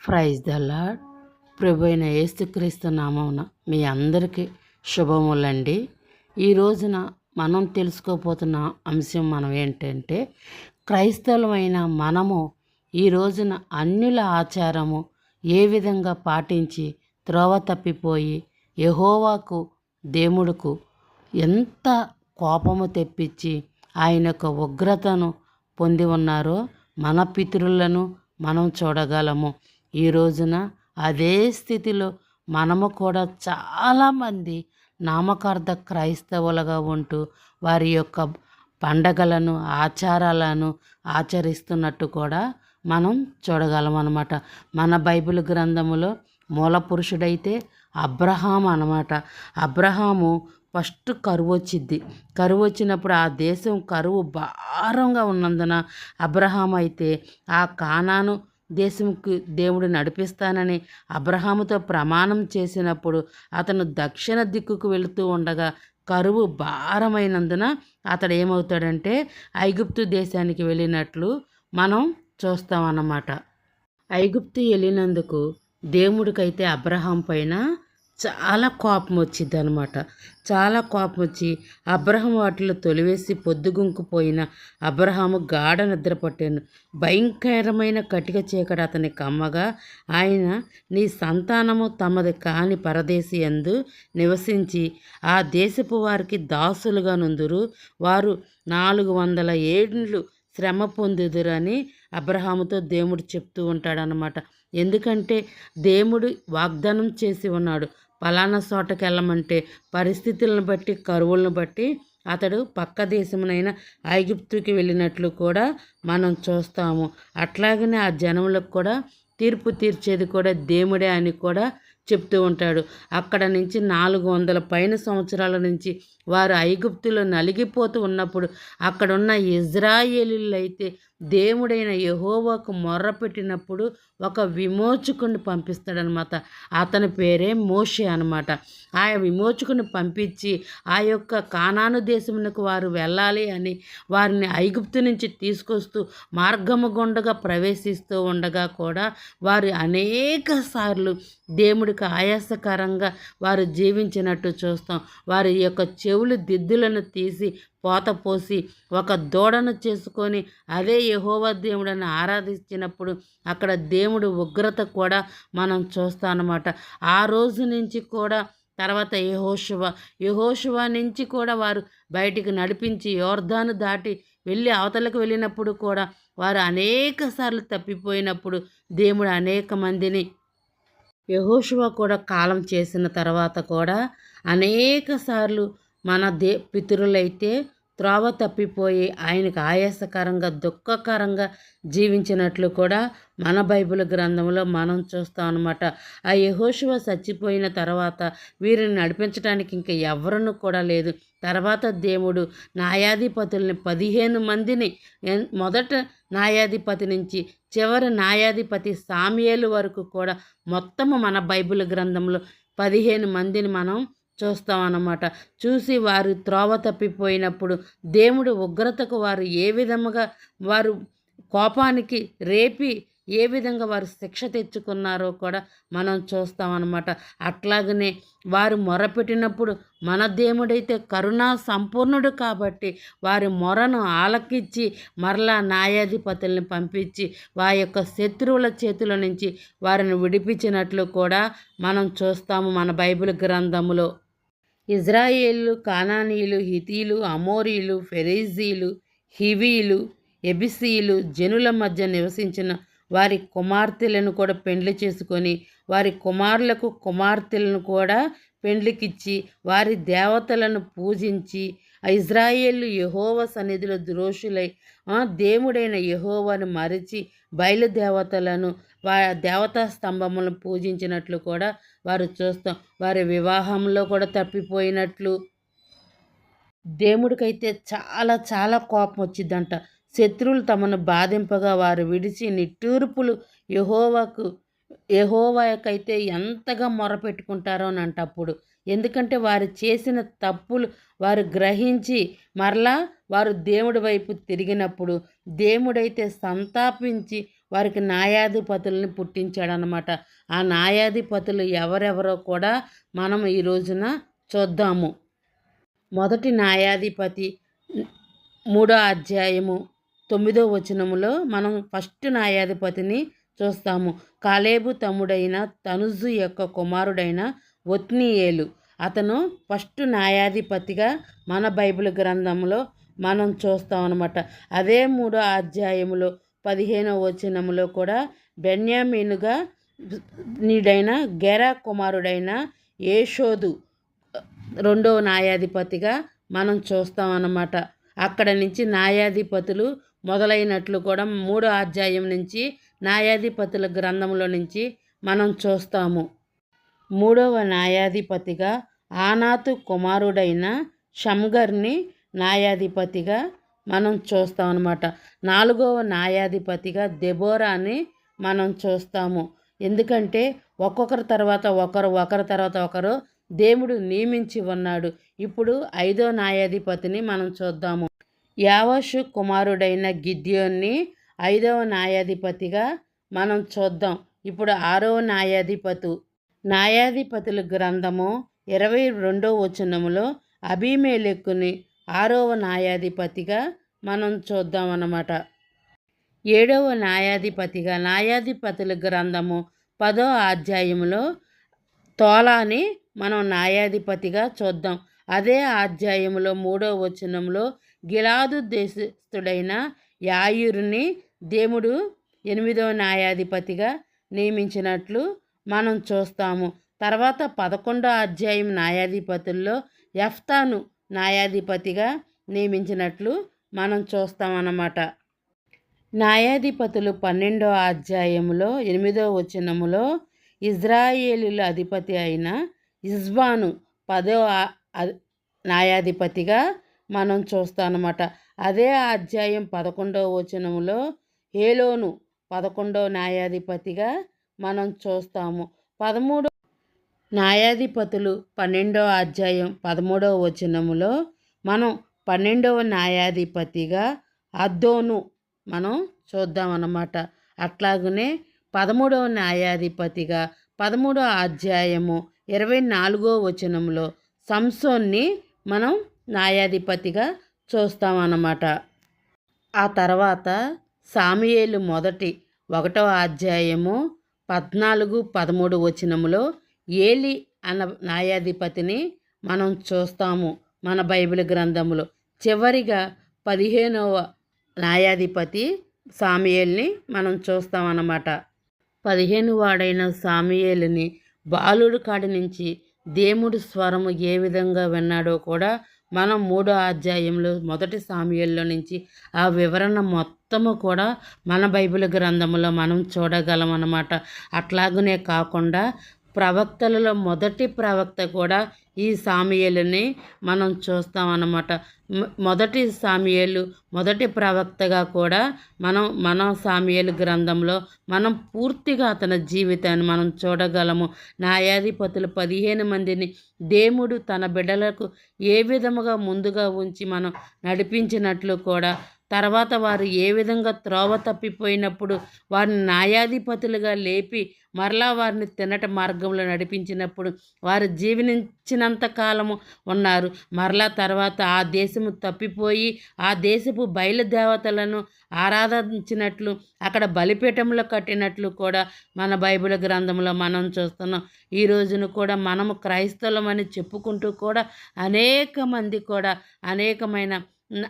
Praise the lord ప్రభు అయిన యేసుక్రీస్తు నామమున మీ అందరికీ శుభములండి. ఈ రోజున మనం తెలుసుకోపోతున్న అంశం మనం ఏంటంటే క్రైస్తవులమైన మనము ఈ రోజున అన్యుల ఆచారము ఏ విధంగా పాటించి త్రోవ తప్పిపోయి యహోవాకు దేవుడుకు ఎంత కోపము తెప్పించి ఆయన యొక్క ఉగ్రతను పొంది ఉన్నారో మన పితరులను మనం చూడగలము. ఈ రోజున అదే స్థితిలో మనము కూడా చాలామంది నామకార్థ క్రైస్తవులుగా ఉంటూ వారి యొక్క పండగలను ఆచారాలను ఆచరిస్తున్నట్టు కూడా మనం చూడగలం అనమాట మన బైబిల్ గ్రంథములో మూల పురుషుడైతే అబ్రహాం అనమాట అబ్రహాము ఫస్ట్ కరువు వచ్చింది కరువు వచ్చినప్పుడు ఆ దేశం కరువు భారంగా ఉన్నందున అబ్రహాం అయితే ఆ కానాను దేశంకి దేవుడు నడిపిస్తానని అబ్రహాముతో ప్రమాణం చేసినప్పుడు అతను దక్షిణ దిక్కుకు వెళుతూ ఉండగా కరువు భారమైనందున అతడు ఏమవుతాడంటే ఐగుప్తు దేశానికి వెళ్ళినట్లు మనం చూస్తామన్నమాట. ఐగుప్తు వెళ్ళినందుకు దేవుడికైతే అబ్రహాం పైన చాలా కోపం వచ్చింది అనమాట చాలా కోపం వచ్చి అబ్రహం వాటిలో తొలివేసి పొద్దుగుంకుపోయిన అబ్రహాము గాఢ నిద్ర పట్టాను. భయంకరమైన కటిక చీకటి అతని కమ్మగా ఆయన నీ సంతానము తమది కాని పరదేశి ఎందు నివసించి ఆ దేశపు వారికి దాసులుగా నుందురు. వారు నాలుగు వందల ఏళ్ళు శ్రమ పొందుదురని అబ్రహాముతో దేవుడు చెప్తూ ఉంటాడనమాట ఎందుకంటే దేవుడు వాగ్దానం చేసి ఉన్నాడు. పలానా చోటకి వెళ్ళమంటే పరిస్థితులను బట్టి కరువులను బట్టి అతడు పక్క దేశమునైన ఐగుప్తుకి వెళ్ళినట్లు కూడా మనం చూస్తాము. అట్లాగనే ఆ జనములకు కూడా తీర్పు తీర్చేది కూడా దేవుడే అని కూడా చెప్తూ ఉంటాడు. అక్కడ నుంచి నాలుగు వందల పైన సంవత్సరాల నుంచి వారు ఐగుప్తులో నలిగిపోతూ ఉన్నప్పుడు అక్కడున్న ఇజ్రాయేలీలు అయితే దేవుడైన యహోవాకు మొర్రపెట్టినప్పుడు ఒక విమోచకుని పంపిస్తాడనమాట అతని పేరే మోషే అనమాట ఆ విమోచకుని పంపించి ఆ యొక్క కానాను దేశమునకు వారు వెళ్ళాలి అని వారిని ఐగుప్తు నుంచి తీసుకొస్తూ మార్గము గుండగా ప్రవేశిస్తూ ఉండగా కూడా వారు అనేక సార్లు దేవుడికి ఆయాసకరంగా వారు జీవించినట్టు చూస్తాం. వారి యొక్క చెవులు దిద్దులను తీసి పోత పోసి ఒక దూడను చేసుకొని అదే యహోవ దేవుడని ఆరాధించినప్పుడు అక్కడ దేవుడు ఉగ్రత కూడా మనం చూస్తామన్నమాట ఆ రోజు నుంచి కూడా తర్వాత యహోశువ యహోశువ నుంచి కూడా వారు బయటికి నడిపించి యోర్ధాను దాటి వెళ్ళి అవతలకు వెళ్ళినప్పుడు కూడా వారు అనేక సార్లు తప్పిపోయినప్పుడు దేవుడు అనేక మందిని యహోశువ కూడా కాలం చేసిన తర్వాత కూడా అనేక సార్లు మన దే పితరులైతే త్రోవ తప్పిపోయి ఆయనకు ఆయాసకరంగా దుఃఖకరంగా జీవించినట్లు కూడా మన బైబిల్ గ్రంథంలో మనం చూస్తాం అనమాట ఆ యహోశివ చచ్చిపోయిన తర్వాత వీరిని నడిపించడానికి ఇంకా ఎవరను కూడా లేదు. తర్వాత దేవుడు న్యాయాధిపతుల్ని పదిహేను మందిని మొదట న్యాయాధిపతి నుంచి చివరి న్యాయాధిపతి సామ్యేలు వరకు కూడా మొత్తము మన బైబిల్ గ్రంథంలో పదిహేను మందిని మనం చూస్తామన్నమాట. చూసి వారు త్రోవ తప్పిపోయినప్పుడు దేవుడు ఉగ్రతకు వారు ఏ విధముగా వారు కోపానికి రేపి ఏ విధంగా వారు శిక్ష తెచ్చుకున్నారో కూడా మనం చూస్తామన్నమాట. అట్లాగనే వారు మొరపెట్టినప్పుడు మన దేవుడైతే కరుణా సంపూర్ణుడు కాబట్టి వారి మొరను ఆలకించి మరలా న్యాయాధిపతుల్ని పంపించి వారి యొక్క శత్రువుల చేతుల నుంచి వారిని విడిపించినట్లు కూడా మనం చూస్తాము మన బైబిల్ గ్రంథములో. ఇజ్రాయేళ్ళు కానానీయులు హితీలు అమోరీలు ఫెరీజీలు హివీలు ఎబిసీలు జనుల మధ్య నివసించిన వారి కుమార్తెలను కూడా పెండ్లి చేసుకొని వారి కుమారులకు కుమార్తెలను కూడా పెండ్లికిచ్చి వారి దేవతలను పూజించి ఇజ్రాయేళ్ళు యహోవ సన్నిధిలో ద్రోషులై దేవుడైన యహోవను మరిచి బయలుదేవతలను వా దేవతా స్తంభములను పూజించినట్లు కూడా వారు చూస్తాం. వారి వివాహంలో కూడా తప్పిపోయినట్లు. దేవుడికైతే చాలా చాలా కోపం వచ్చిందంట. శత్రువులు తమను బాధింపగా వారు విడిచి నిట్టూర్పులు యహోవాకు యహోవాకైతే ఎంతగా మొరపెట్టుకుంటారో అని అంటప్పుడు ఎందుకంటే వారు చేసిన తప్పులు వారు గ్రహించి మరలా వారు దేవుడి వైపు తిరిగినప్పుడు దేవుడైతే సంతాపించి వారికి న్యాయాధిపతుల్ని పుట్టించాడనమాట ఆ న్యాయాధిపతులు ఎవరెవరో కూడా మనం ఈ రోజున చూద్దాము. మొదటి న్యాయాధిపతి మూడో అధ్యాయము తొమ్మిదో వచనములో మనం ఫస్ట్ న్యాయాధిపతిని చూస్తాము. కాలేబు తమ్ముడైన తనుజు యొక్క కుమారుడైన ఒత్నీయేలు. అతను ఫస్ట్ న్యాయాధిపతిగా మన బైబిల్ గ్రంథంలో మనం చూస్తాం అనమాట అదే మూడో అధ్యాయంలో పదిహేనో వచనములో కూడా బెన్యామీనుగా నీడైన గెరా కుమారుడైన ఏషోదు రెండవ న్యాయాధిపతిగా మనం చూస్తాం అన్నమాట అక్కడ నుంచి న్యాయాధిపతులు మొదలైనట్లు కూడా మూడో అధ్యాయం నుంచి న్యాయాధిపతుల గ్రంథంలో నుంచి మనం చూస్తాము. మూడవ న్యాయాధిపతిగా ఆనాతు కుమారుడైన షమ్గర్ని న్యాయాధిపతిగా మనం చూస్తాం అనమాట నాలుగవ న్యాయాధిపతిగా దెబోరాని మనం చూస్తాము. ఎందుకంటే ఒక్కొక్కరి తర్వాత ఒకరు ఒకరి తర్వాత ఒకరు దేవుడు నియమించి ఉన్నాడు. ఇప్పుడు ఐదో న్యాయాధిపతిని మనం చూద్దాము. యావషు కుమారుడైన గిద్యోన్ని ఐదవ న్యాయాధిపతిగా మనం చూద్దాం. ఇప్పుడు ఆరవ న్యాయాధిపతు. న్యాయాధిపతుల గ్రంథము ఇరవై రెండవ వచనములో అభిమేలెక్కుని ఆరవ న్యాయాధిపతిగా మనం చూద్దాం అన్నమాట. ఏడవ న్యాయాధిపతిగా న్యాయాధిపతుల గ్రంథము పదో అధ్యాయంలో తోలాని మనం న్యాయాధిపతిగా చూద్దాం. అదే అధ్యాయంలో మూడో వచనంలో గిలాదు దేశస్థుడైన యాయురిని దేవుడు ఎనిమిదవ న్యాయాధిపతిగా నియమించినట్లు మనం చూస్తాము. తర్వాత పదకొండో అధ్యాయం న్యాయాధిపతుల్లో ఎఫ్తాను న్యాయాధిపతిగా నియమించినట్లు మనం చూస్తామన్నమాట. న్యాయాధిపతులు పన్నెండో అధ్యాయంలో ఎనిమిదో వచనములో ఇజ్రాయేలీల అధిపతి అయిన ఇజ్బాను పదో న్యాయాధిపతిగా మనం చూస్తామన్నమాట. అదే అధ్యాయం పదకొండవ వచనములో హేలోను పదకొండవ న్యాయాధిపతిగా మనం చూస్తాము. పదమూడో న్యాయాధిపతులు పన్నెండవ అధ్యాయం పదమూడవ వచనములో మనం పన్నెండవ న్యాయాధిపతిగా అద్దోను మనం చూద్దామన్నమాట. అట్లాగనే పదమూడవ న్యాయాధిపతిగా పదమూడవ అధ్యాయము ఇరవై నాలుగో వచనంలో సంసోన్ని మనం న్యాయాధిపతిగా చూస్తామన్నమాట. ఆ తర్వాత సామియేలు మొదటి ఒకటవ అధ్యాయము పద్నాలుగు పదమూడు వచనములో ఏలి అన్న న్యాయాధిపతిని మనం చూస్తాము మన బైబిల్ గ్రంథంలో చివరిగా పదిహేనవ న్యాయాధిపతి సామియేల్ని మనం చూస్తామన్నమాట. పదిహేను వాడైన సామియేలుని బాలుడు కాడి నుంచి దేవుడు స్వరము ఏ విధంగా విన్నాడో కూడా మనం మూడో అధ్యాయంలో మొదటి సామ్యుల్లో నుంచి ఆ వివరణ మొత్తము కూడా మన బైబిల్ గ్రంథంలో మనం చూడగలం అన్నమాట అట్లాగనే కాకుండా ప్రవక్తలలో మొదటి ప్రవక్త కూడా ఈ సామియలని మనం చూస్తామన్నమాట. మొదటి సామియలు మొదటి ప్రవక్తగా కూడా మనం మన సామియలు గ్రంథంలో మనం పూర్తిగా అతని జీవితాన్ని మనం చూడగలము. న్యాయాధిపతులు పదిహేను మందిని దేవుడు తన బిడ్డలకు ఏ విధముగా ముందుగా ఉంచి మనం నడిపించినట్లు కూడా తర్వాత వారు ఏ విధంగా త్రోవ తప్పిపోయినప్పుడు వారిని న్యాయాధిపతులుగా లేపి మరలా వారిని తినట మార్గంలో నడిపించినప్పుడు వారు జీవించినంత కాలము ఉన్నారు. మరలా తర్వాత ఆ దేశము తప్పిపోయి ఆ దేశపు బయలుదేవతలను ఆరాధించినట్లు అక్కడ బలిపీఠంలో కట్టినట్లు కూడా మన బైబిల్ గ్రంథంలో మనం చూస్తున్నాం. ఈ రోజును కూడా మనము క్రైస్తవులమని చెప్పుకుంటూ కూడా అనేక మంది కూడా అనేకమైన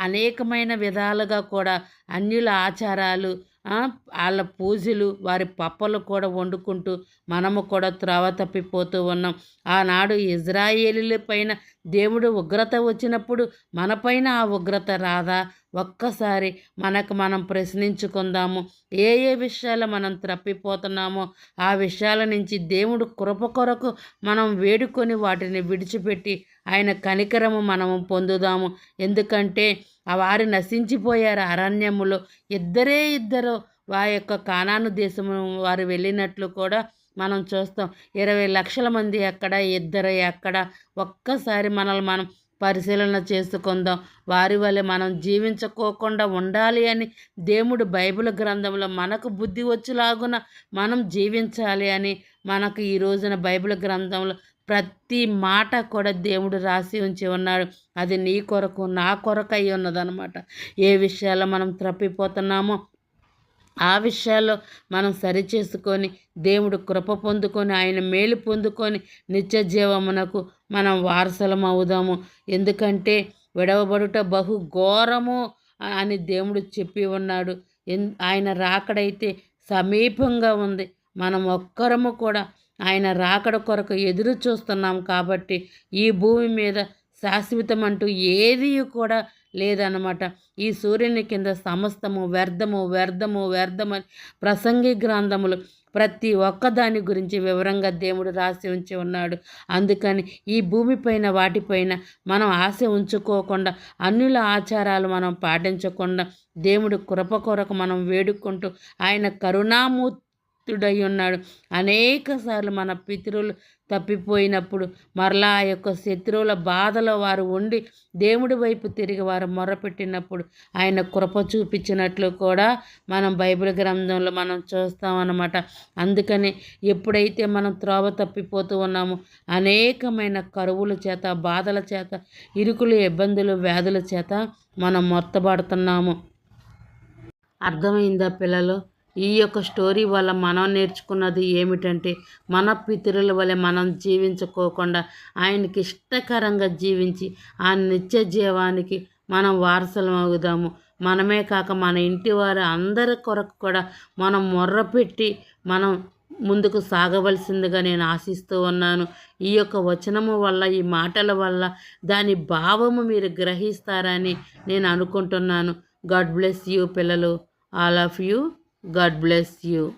అనేకమైన విధాలుగా కూడా అన్యుల ఆచారాలు వాళ్ళ పూజలు వారి పప్పలు కూడా వండుకుంటూ మనము కూడా త్రోవ తప్పిపోతూ ఉన్నాం. ఆనాడు ఇజ్రాయేలీల పైన దేవుడు ఉగ్రత వచ్చినప్పుడు మనపైన ఆ ఉగ్రత రాదా? ఒక్కసారి మనకు మనం ప్రశ్నించుకుందాము. ఏ ఏ విషయాలు మనం తప్పిపోతున్నామో ఆ విషయాల నుంచి దేవుడు కృప కొరకు మనం వేడుకొని వాటిని విడిచిపెట్టి ఆయన కనికరము మనము పొందుదాము. ఎందుకంటే ఆ వారు నశించిపోయారు. అరణ్యములో ఇద్దరే ఇద్దరు వారి యొక్క కానాను దేశము వారు వెళ్ళినట్లు కూడా మనం చూస్తాం. ఇరవై లక్షల మంది ఎక్కడ ఇద్దరు ఎక్కడ ఒక్కసారి మనల్ని మనం పరిశీలన చేసుకుందాం. వారి వల్ల మనం జీవించుకోకుండా ఉండాలి అని దేవుడు బైబిల్ గ్రంథంలో మనకు బుద్ధి వచ్చేలాగున మనం జీవించాలి అని మనకు ఈ రోజున బైబిల్ గ్రంథంలో ప్రతి మాట కూడా దేవుడు రాసి ఉంచి ఉన్నాడు. అది నీ కొరకు నా కొరకు అయి ఉన్నదనమాట ఏ విషయాల్లో మనం త్రప్పిపోతున్నామో ఆ విషయాల్లో మనం సరిచేసుకొని దేవుడు కృప పొందుకొని ఆయన మేలు పొందుకొని నిత్య జీవమునకు మనం వారసలం అవుదాము. ఎందుకంటే విడవబడుట బహు ఘోరము అని దేవుడు చెప్పి ఉన్నాడు. ఆయన రాకడైతే సమీపంగా ఉంది. మనం ఒక్కరము కూడా ఆయన రాకడ కొరకు ఎదురు చూస్తున్నాం కాబట్టి ఈ భూమి మీద శాశ్వతం అంటూ ఏది కూడా లేదన్నమాట. ఈ సూర్యుని కింద సమస్తము వ్యర్థము వ్యర్థము వ్యర్థమని ప్రసంగి గ్రంథములు ప్రతి ఒక్కదాని గురించి వివరంగా దేవుడు రాసి ఉంచి ఉన్నాడు. అందుకని ఈ భూమిపైన వాటిపైన మనం ఆశ ఉంచుకోకుండా అన్యుల ఆచారాలు మనం పాటించకుండా దేవుడు కృప కొరకు మనం వేడుకుంటూ ఆయన కరుణామూర్తుడై ఉన్నాడు. అనేక సార్లు మన పితరులు తప్పిపోయినప్పుడు మరలా ఆ యొక్క శత్రువుల బాధలో వారు ఉండి దేవుడి వైపు తిరిగి వారు మొరపెట్టినప్పుడు ఆయన కృప చూపించినట్లు కూడా మనం బైబిల్ గ్రంథంలో మనం చూస్తామన్నమాట. అందుకని ఎప్పుడైతే మనం త్రోవ తప్పిపోతూ ఉన్నామో అనేకమైన కరువుల చేత బాధల చేత ఇరుకులు ఇబ్బందులు వ్యాధుల చేత మనం మొత్తబడుతున్నాము అర్థమైందా పిల్లలు? ఈ యొక్క స్టోరీ వల్ల మనం నేర్చుకున్నది ఏమిటంటే మన పితరుల వలె మనం జీవించుకోకుండా ఆయనకి ఇష్టకరంగా జీవించి ఆ నిత్య జీవానికి మనం వారసులం అవుదాము. మనమే కాక మన ఇంటి వారి అందరి కొరకు కూడా మనం మొర్రపెట్టి మనం ముందుకు సాగవలసిందిగా నేను ఆశిస్తూ ఉన్నాను. ఈ యొక్క వచనము వల్ల ఈ మాటల వల్ల దాని భావము మీరు గ్రహిస్తారని నేను అనుకుంటున్నాను. గాడ్ బ్లెస్ యూ పిల్లలు. All of you. God bless you.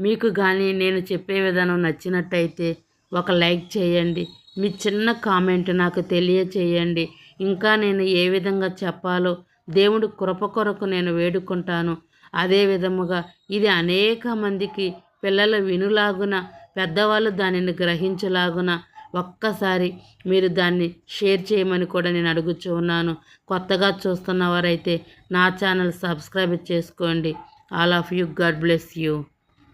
మీకు కానీ నేను చెప్పే విధానం నచ్చినట్టయితే ఒక లైక్ చేయండి. మీ చిన్న కామెంట్ నాకు తెలియచేయండి. ఇంకా నేను ఏ విధంగా చెప్పాలో దేవుడు కృప కొరకు నేను వేడుకుంటాను. అదే విధముగా ఇది అనేక మందికి పిల్లల వినులాగున పెద్దవాళ్ళు దానిని గ్రహించలాగున ఒక్కసారి మీరు దాన్ని షేర్ చేయమని కూడా నేను అడుగుచూ ఉన్నాను. కొత్తగా చూస్తున్న వారైతే నా ఛానల్ సబ్స్క్రైబ్ చేసుకోండి. All of you God bless you.